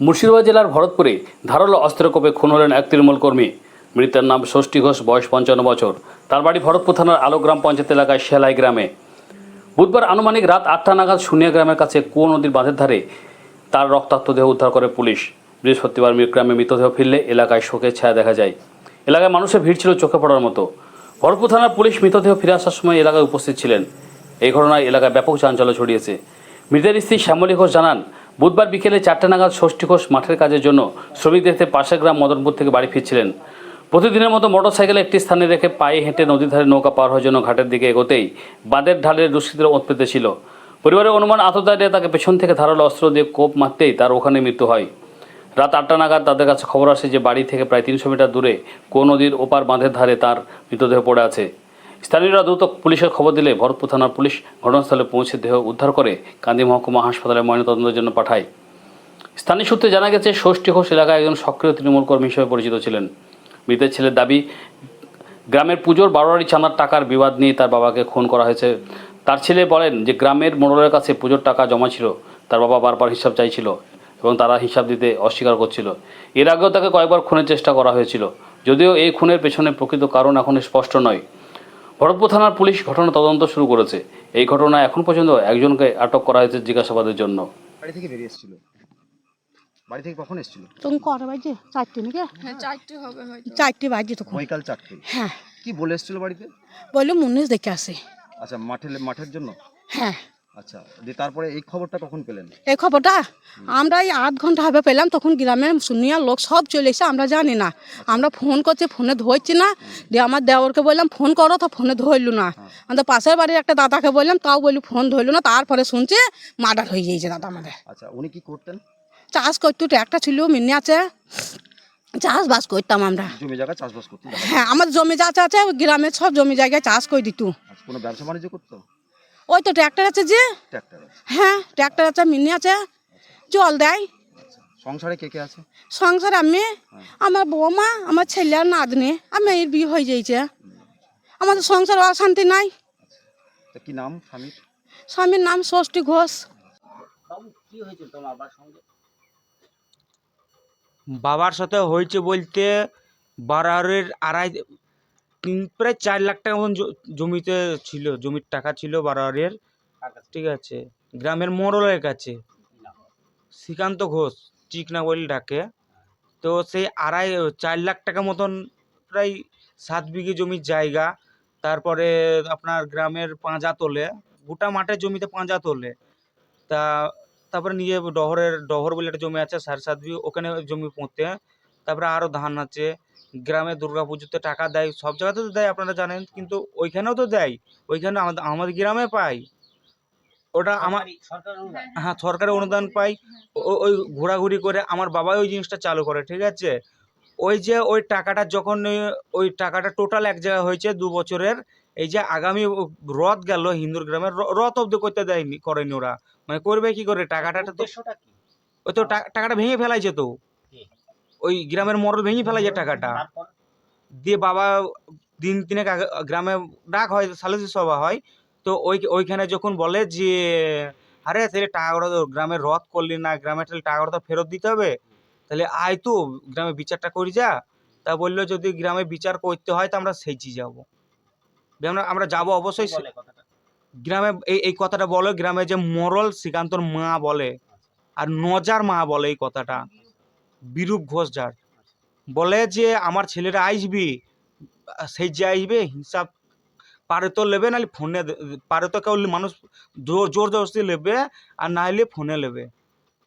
মুর্শিদাবাদ জেলার ভরতপুরে ধারালো অস্ত্রকোপে খুন হলেন এক তৃণমূল কর্মী। মৃতের নাম ষষ্ঠী ঘোষ, বয়স পঞ্চান্ন বছর। তার বাড়ি ভরতপুর থানার আলোগ্রাম পঞ্চায়েত এলাকায় সেলাই গ্রামে। বুধবার আনুমানিক রাত আটটা নাগাদ শুনিয়া গ্রামের কাছে কুয়ো নদীর বাঁধের ধারে তার রক্তাক্ত দেহ উদ্ধার করে পুলিশ। বৃহস্পতিবার মৃত গ্রামে মৃতদেহ ফিরলে এলাকায় শোকের ছায়া দেখা যায়। এলাকায় মানুষের ভিড় ছিল চোখে পড়ার মতো। ভরপুর থানার পুলিশ মৃতদেহ ফিরে আসার সময় এলাকায় উপস্থিত ছিলেন। এই ঘটনায় এলাকায় ব্যাপক চাঞ্চল্য ছড়িয়েছে। মৃতের স্ত্রী শ্যামলী ঘোষ জানান, বুধবার বিকেলে চারটে নাগাদ ষষ্ঠী ঘোষ মাঠের কাজের জন্য শ্রমিক দেখতে পাশের গ্রাম মদনপুর থেকে বাড়ি ফিরছিলেন। প্রতিদিনের মতো মোটরসাইকেলে একটি স্থানে রেখে পায়ে হেঁটে নদীর ধারে নৌকা পার হওয়ার জন্য ঘাটের দিকে এগোতেই বাঁধের ঢালের দুষ্কৃতীরা ওঁত পেতে ছিল। পরিবারের অনুমান আততায়ীরা তাকে পেছন থেকে ধারালো অস্ত্র দিয়ে কোপ মারতেই তার ওখানে মৃত্যু হয়। রাত আটটা নাগাদ তাদের কাছে খবর আসে যে বাড়ি থেকে প্রায় তিনশো মিটার দূরে কোন নদীর ওপার বাঁধের ধারে তার মৃতদেহ পড়ে আছে। স্থানীয়রা দ্রুত পুলিশের খবর দিলে ভরতপুর থানার পুলিশ ঘটনাস্থলে পৌঁছে দেহ উদ্ধার করে কান্দি মহকুমা হাসপাতালে ময়নাতদন্তের জন্য পাঠায়। স্থানীয় সূত্রে জানা গেছে, ষষ্ঠী ঘোষ এলাকায় একজন সক্রিয় তৃণমূল কর্মী হিসেবে পরিচিত ছিলেন। মৃতের ছেলের দাবি, গ্রামের পুজোর বারোয়ারি চাঁদার টাকার বিবাদ নিয়ে তার বাবাকে খুন করা হয়েছে। তার ছেলে বলেন যে, গ্রামের মোড়লের কাছে পুজোর টাকা জমা ছিল, তার বাবা বারবার হিসাব চাইছিল। এবং তারা হিসাব দিতে অস্বীকার করছিল। এর আগেও তাকে কয়েকবার খুনের চেষ্টা করা হয়েছিল। যদিও এই খুনের পেছনে প্রকৃত কারণ এখন স্পষ্ট নয়। ভরতপুর থানার পুলিশ ঘটনা তদন্ত শুরু করেছে। এই ঘটনায় এখন পর্যন্ত একজনকে আটক করা হয়েছে জিজ্ঞাসাবাদের জন্য। বাড়ি থেকে বেরিয়ে এসেছিল? বাড়ি থেকে কখন এসেছিল? তখন কটা বাজে? চারটে নাকি? হ্যাঁ চারটে হবে হয়তো। চারটে বাজে তখন। বৈকাল চারটে। হ্যাঁ। কি বলে এসেছিল বাড়িতে? বলল দেখে আসে। আচ্ছা মাঠে মাঠের জন্য? হ্যাঁ। আচ্ছা তারপরে এই খবরটা কখন পেলেন? এই খবরটা আমরা এই আধ ঘণ্টা হবে পেলাম তখন গ্রামের শুনিয়া লোক সব চলে এসে আমরা জানি না। আমরা ফোন করছি ফোনে ধরছি না। দিয়ে আমার দেওরকে বললাম ফোন করো তো ফোনে ধরলু না। আমাদের পাশের বাড়ির একটা দাদাকে বললাম তাও বলি ফোন ধরলু না। তারপরে শুনছে মার্ডার হয়ে গিয়েছে দাদা আমাদের। আচ্ছা উনি কি করতেন? চাষ করতো একটা ছিল মিনি আছে। চাষবাস করতাম আমরা। জমি জায়গা চাষবাস করতেন দেখা হ্যাঁ আমার জমি যা আছে আছে গ্রামের সব জমি জায়গায় চাষ করে দিত। আচ্ছা, কোনো ব্যবসা বাণিজ্য করতো? ওই তো ট্র্যাক্টর আছে যে? হ্যাঁ ট্র্যাক্টর আছে মিনি আছে। জল দেয়। আচ্ছা সংসারে কে কে আছে? সংসার আমি আমার বৌমা আমার ছেলে আর নাতনি। আর মেয়ের বিয়ে হয়ে যাইছে। আমাদের সংসার অশান্তি নাই। কি নাম স্বামীর? স্বামীর নাম ষষ্ঠী ঘোষ। বাবার সাথে হয়েছে বলতে বারারের আড়াই প্রায় চার লাখ টাকা মতন জমিতে ছিল জমির টাকা ছিল বারোয়ারের। ঠিক আছে। গ্রামের মোড়লের কাছে। শ্রীকান্ত ঘোষ চিকনা বলে ডাকে। তো সেই আড়াই চার লাখ টাকা মতন প্রায় সাত বিঘে জমির জায়গা। তারপরে আপনার গ্রামের পাঁজা তোলে গোটা মাঠের জমিতে পাঁজা তোলে। তা তারপরে নিয়ে ডহরের ডহর বলে একটা জমি আছে সাড়ে সাত বিঘে ওখানে জমি পোঁতে তারপরে আরও ধান আছে। গ্রামে দুর্গা পুজোতে টাকা দেয় সব জায়গাতে তো দেয় আপনারা জানেন কিন্তু ওইখানেও তো দেয়। ওইখানে আমাদের আমাদের গ্রামে পাই ওটা আমার হ্যাঁ সরকারি অনুদান পাই। ও- ওই ঘোরাঘুরি করে আমার বাবাই ওই জিনিসটা চালু করে ঠিক আছে? ওই যে ওই টাকাটা যখন ওই টাকাটা টোটাল এক জায়গায় হয়েছে দু বছরের এই যে আগামী রথ গেল হিন্দুর গ্রামের র- রথ অব্দি করতে দেয়নি করেনি ওরা। মানে করবে কি করে? টাকাটা তো ওই তো টাকাটা ভেঙে ফেলাইছে তো। ওই গ্রামের মরল ভেঙে ফেলা যায় টাকাটা। দিয়ে বাবা দিন তিনেক আগে গ্রামে ডাক হয় সালিসি সভা হয়। তো ওই ওইখানে যখন বলে যে আরে তাহলে টাকাটা তো গ্রামের রথ করলি না গ্রামে তাহলে টাকাটা তো ফেরত দিতে হবে। তাহলে আয় তো গ্রামে বিচারটা করি যা। তা বলল যদি গ্রামে বিচার করতে হয় তো আমরা সেচি যাব। আমরা আমরা যাব অবশ্যই গ্রামে এই এই কথাটা বলে গ্রামে যে মরল শ্রীকান্তর মা বলে আর নজার মা বলে এই কথাটা। বিরূপ ঘোষ যার। বলে যে আমার ছেলেরা আসবি সেই যে আসবে হিসাব পারে তো নেবে নাহলে ফোনে পারে তো কেউ মানুষ জোর জোর জবরদস্তি নেবে আর না হলে ফোনে নেবে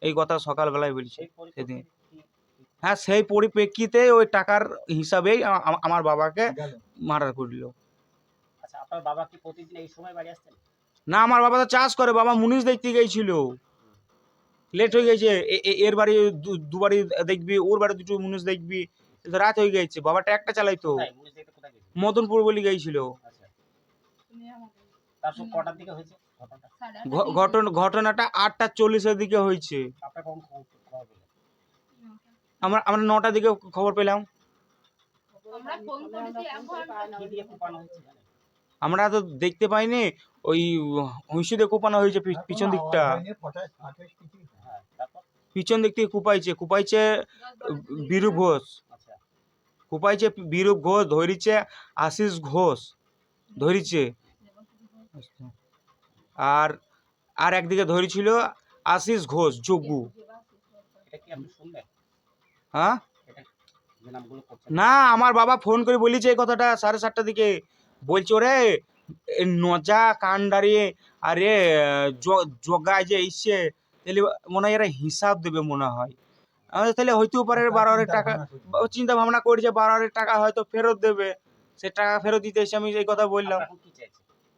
এই কথা সকালবেলায় বলছে সেদিন। হ্যাঁ সেই পরিপ্রেক্ষিতে ওই টাকার হিসাবেই আমার বাবাকে মার্ডার করল। আচ্ছা না আমার বাবা তো চাষ করে বাবা মুনিশ দেখতে গেছিল লেট হয়ে গেছে এর বাড়ি দু- দু বাড়ি দেখবি ওর বাড়ি দুটো মুনিশ দেখবি রাত হয়ে গেছে বাবাটা একটা চালাইতো। মদনপুর বলে গেছিল আচ্ছা। তারপর কটার দিকে হয়েছে? ঘটনাটা? ঘ- ঘটন ঘটনাটা আটটা চল্লিশের দিকে হয়েছে। আমরা আমরা নটার দিকে খবর পেলাম। আমরা তো দেখতে পাইনি ওই হুঁসি দিয়ে কোপানো হয়েছে পিছন দিকটা। হ্যাঁ পিছন দিক থেকে কুপাইছে কুপাইছে বিরূপ ঘোষ। আচ্ছা। কুপাইছে বিরূপ ঘোষ ধরিছে আশিস ঘোষ ধরিছে। আর আর একদিকে ধরেছিল আশিস ঘোষ যোগু এটা কি আপনি শুনবেন হ্যাঁ? না আমার বাবা ফোন করে বলেছে এই কথাটা সাড়ে সাতটার দিকে। বলছে ওরে নজা কান্ডারি আরে জ- জগায় যে এসছে তাহলে মনে হয় এরা হিসাব দেবে মনে হয়। আমাদের তাহলে হইতেও পারে বারো হাজার টাকা চিন্তা ভাবনা করছে বারো হাজার টাকা হয়তো ফেরত দেবে। সে টাকা ফেরত দিতে এসে আমি এই কথা বললাম।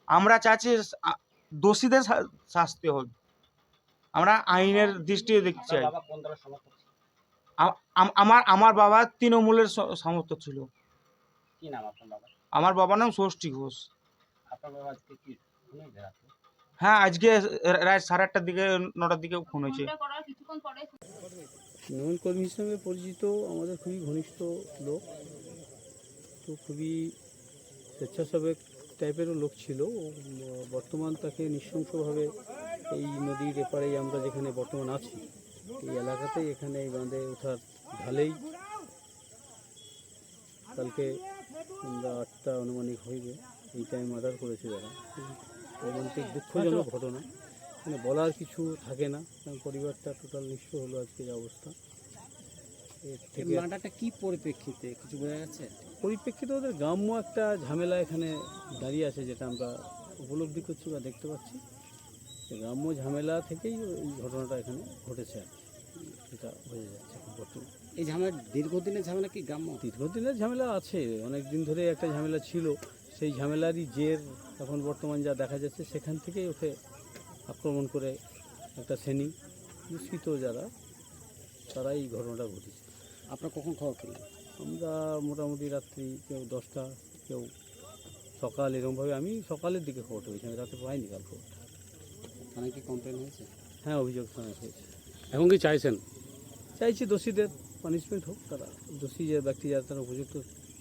আমরা চাচ্ছি দোষীদের শাস্তি হোক। আমরা আইনের দৃষ্টিতে দেখতে চাই। আমার আমার বাবা তৃণমূলের সমর্থক ছিল। কি নাম আপনার বাবা আমার বাবার নাম ষষ্ঠী ঘোষ। হ্যাঁ আজকে রাত সাড়ে আটটার দিকে নটার দিকে ফোন হয়েছে। তৃণমূল কর্মী হিসেবে পরিচিত আমাদের খুবই ঘনিষ্ঠ লোক। তো খুবই স্বেচ্ছাসেবক টাইপেরও লোক ছিল। বর্তমান তাকে নৃশংসভাবে এই নদীর এপারেই আমরা যেখানে বর্তমান আছি এই এলাকাতেই এখানে এই বাঁধে ওঠার ঢালেই কালকে আমরা আটটা আনুমানিক হইবে এই টাইম মার্ডার করেছে খুবই রোমান্টিক দুঃখজনক ঘটনা। মানে বলার কিছু থাকে না কারণ পরিবারটা টোটাল নিঃস্ব হলো আজকে যা অবস্থা। মার্ডারটা কি পরিপ্রেক্ষিতে? কিছু বোঝা যাচ্ছে? পরিপ্রেক্ষিতে ওদের গ্রাম্য একটা ঝামেলা এখানে দাঁড়িয়ে আছে যেটা আমরা উপলব্ধি করছি বা দেখতে পাচ্ছি। গ্রাম্য ঝামেলা থেকেই এই ঘটনাটা এখানে ঘটেছে আর কি। এটা বোঝা যাচ্ছে বর্তমানে। এই ঝামেলা দীর্ঘদিনের ঝামেলা কি গ্রাম্য? দীর্ঘদিনের ঝামেলা আছে। অনেক দিন ধরে একটা ঝামেলা ছিল। সেই ঝামেলারই জের এখন বর্তমান যা দেখা যাচ্ছে সেখান থেকেই ওকে আক্রমণ করে একটা শ্রেণি। দুষ্কৃত যারা তারাই এই ঘটনাটা ঘটেছে। আপনার কখন খবর পেলেন? আমরা মোটামুটি রাত্রি কেউ দশটা কেউ সকাল এরকমভাবে আমি সকালের দিকে খবর পেয়েছি। আমি রাতে পাইনি কাল খবর। থানায় কি কমপ্লেন হয়েছে? হ্যাঁ অভিযোগ থানায় হয়েছে। এখন কি চাইছেন? চাইছি দোষীদের। পানিশমেন্ট হোক তারা। দোষী যে ব্যক্তি যারা তারা উপযুক্ত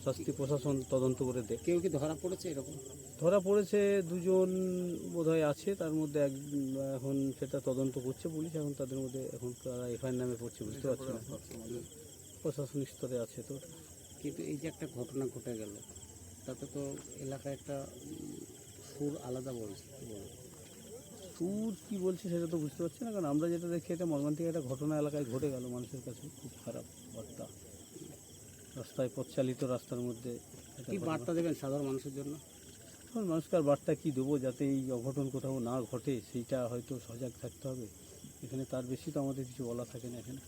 শাস্তি প্রশাসন তদন্ত করে দেখ কেউ কি ধরা পড়েছে এরকম? ধরা পড়েছে দুজন বোধহয় আছে তার মধ্যে এক এখন সেটা তদন্ত করছে পুলিশ এখন তাদের মধ্যে এখন তারা এফআইআর নামে পড়ছে বুঝতে পারছি না। প্রশাসনিক স্তরে আছে তো কিন্তু এই যে একটা ঘটনা ঘটে গেল তাতে তো এলাকায় একটা সুর আলাদা বলছে সুর কি বলছে সেটা তো বুঝতে পারছি না কারণ আমরা যেটা দেখি এটা মর্মান্তিক একটা ঘটনা এলাকায় ঘটে গেল মানুষের কাছে খুব খারাপ বার্তা। রাস্তায় পথচালিত রাস্তার মধ্যে কী। বার্তা দেবেন সাধারণ মানুষের জন্য? এখন মানুষকে আর বার্তা কী দেবো যাতে এই অঘটন কোথাও না ঘটে সেইটা হয়তো সজাগ থাকতে হবে। এখানে তার বেশি তো আমাদের কিছু বলা থাকে না এখানে।